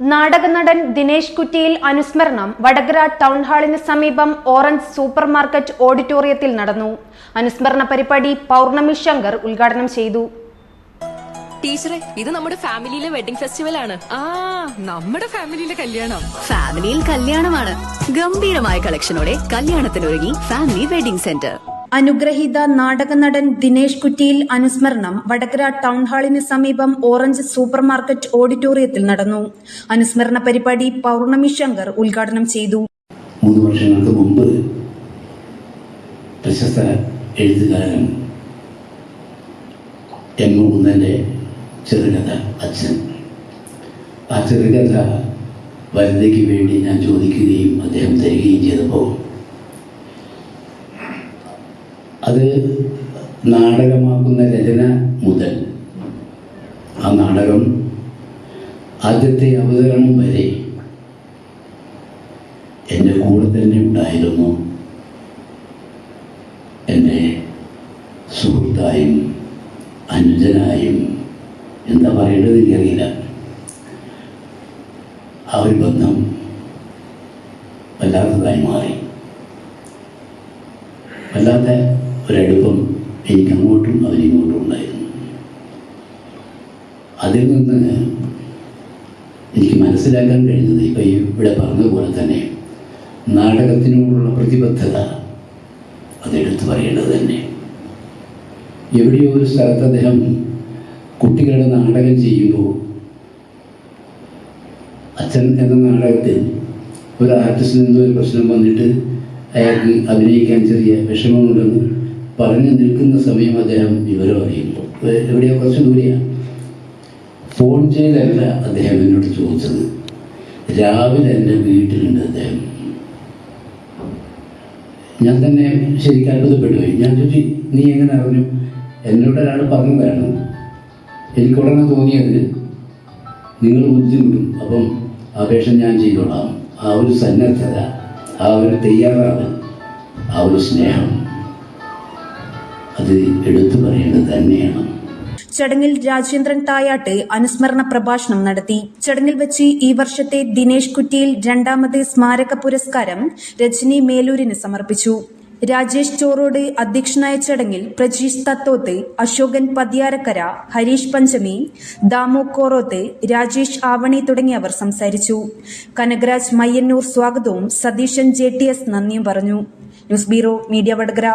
നാടകനടൻ ദിനേശ് കുറ്റിയിൽ അനുസ്മരണം. വടകര ടൗൺ ഹാളിന് സമീപം orange super market ഓഡിറ്റോറിയത്തിൽ നടന്നു. അനുസ്മരണ പരിപാടി പൗർണമി ശങ്കർ ഉദ്ഘാടനം ചെയ്തു. ടീച്ചറെ ഇത് നമ്മുടെ ഫാമിലിയിലെ വെഡിംഗ് ഫെസ്റ്റിവൽ ആണ്. ആ നമ്മുടെ ഫാമിലിയിലെ കല്യാണം. ഫാമിലിയിൽ കല്യാണമാണ്. ഗംഭീരമായ കളക്ഷനോടെ കല്യാണത്തിനൊരുങ്ങി ഫാമിലി വെഡിംഗ് സെന്റർ. അനുഗ്രഹീത നാടക നടൻ ദിനേശ് കുറ്റിയിൽ അനുസ്മരണം വടകര ടൗൺ ഹാളിന് സമീപം ഓറഞ്ച് സൂപ്പർ മാർക്കറ്റ് ഓഡിറ്റോറിയത്തിൽ നടന്നു. അനുസ്മരണ പരിപാടി പൗർണമി ശങ്കർ ഉദ്ഘാടനം ചെയ്തു. മൂന്ന് വർഷങ്ങൾക്ക് മുമ്പ് പ്രശസ്ത എഴുത്തുകാരൻ എം മുകുന്ദന്റെ ചെറുകഥ അച്ഛൻ. ആ ചെറുകഥ വനിതയ്ക്ക് വേണ്ടി ഞാൻ ചോദിക്കുകയും അദ്ദേഹം തരികയും ചെയ്തപ്പോൾ അത് നാടകമാക്കുന്ന രചന മുതൽ ആ നാടകം ആദ്യത്തെ അവതരണം വരെ എന്റെ കൂടെ തന്നെ ഉണ്ടായിരുന്നു. എന്റെ സുഹൃത്തായും അനുജനായും എന്താ പറയേണ്ടത് എനിക്കറിയില്ല. ആ ഒരു ബന്ധം വല്ലാത്തതായി മാറി. വല്ലാത്ത ഒരടുപ്പം എനിക്കങ്ങോട്ടും അതിനിങ്ങോട്ടും ഉണ്ടായിരുന്നു. അതിൽ നിന്ന് എനിക്ക് മനസ്സിലാക്കാൻ കഴിഞ്ഞത് ഇപ്പം ഇവിടെ പറഞ്ഞതുപോലെ തന്നെ നാടകത്തിനോടുള്ള പ്രതിബദ്ധത അതെടുത്തു പറയേണ്ടത് തന്നെ. എവിടെയോ ഒരു സ്ഥലത്ത് അദ്ദേഹം കുട്ടികളുടെ നാടകം ചെയ്യുമ്പോൾ അച്ഛൻ എന്ന നാടകത്തിൽ ഒരു ആർട്ടിസ്റ്റിന് എന്തോ ഒരു പ്രശ്നം വന്നിട്ട് അയാൾക്ക് അഭിനയിക്കാൻ ചെറിയ വിഷമമുണ്ടെന്ന് പറഞ്ഞു നിൽക്കുന്ന സമയം അദ്ദേഹം വിവരം അറിയുമ്പോൾ എവിടെയോ കുറച്ച് ദൂരെയാണ്. ഫോൺ ചെയ്തല്ല അദ്ദേഹം എന്നോട് ചോദിച്ചത്. രാവിലെ എന്റെ വീട്ടിലുണ്ട് അദ്ദേഹം. ഞാൻ തന്നെ ശരിക്കും അത്ഭുതപ്പെട്ടു പോയി. ഞാൻ ചോദിച്ചു നീ എങ്ങനെ അറിഞ്ഞു? എന്നോട് ഒരാൾ പറഞ്ഞതാണ് എനിക്ക് ഉടനെ തോന്നിയത് നിങ്ങൾ ബുദ്ധിമുട്ടും അപ്പം അപേക്ഷ ഞാൻ ചെയ്തോളാം. ആ ഒരു സന്നദ്ധത ആ ഒരു തയ്യാറാണ് ആ ഒരു സ്നേഹം. എടുത്തു പറയേണ്ടത് തന്നെയാണ്. ചടങ്ങിൽ രാജേന്ദ്രൻ തായാട്ട് അനുസ്മരണ പ്രഭാഷണം നടത്തി. ചടങ്ങിൽ വെച്ച് ഈ വർഷത്തെ ദിനേശ് കുറ്റിയിൽ രണ്ടാമത് സ്മാരക പുരസ്കാരം രജനി മേലൂരിന് സമർപ്പിച്ചു. രാജേഷ് ചോറോട് അധ്യക്ഷനായ ചടങ്ങിൽ പ്രജീഷ് തത്തോത്ത് അശോകൻ പതിയാരക്കര ഹരീഷ് പഞ്ചമി ദാമു കോറോത്ത് രാജേഷ് ആവണി തുടങ്ങിയവർ സംസാരിച്ചു. കനകരാജ് മയ്യന്നൂർ സ്വാഗതവും സതീശൻ ജെ ടി എസ് നന്ദിയും പറഞ്ഞു. News bureau media Vadakara.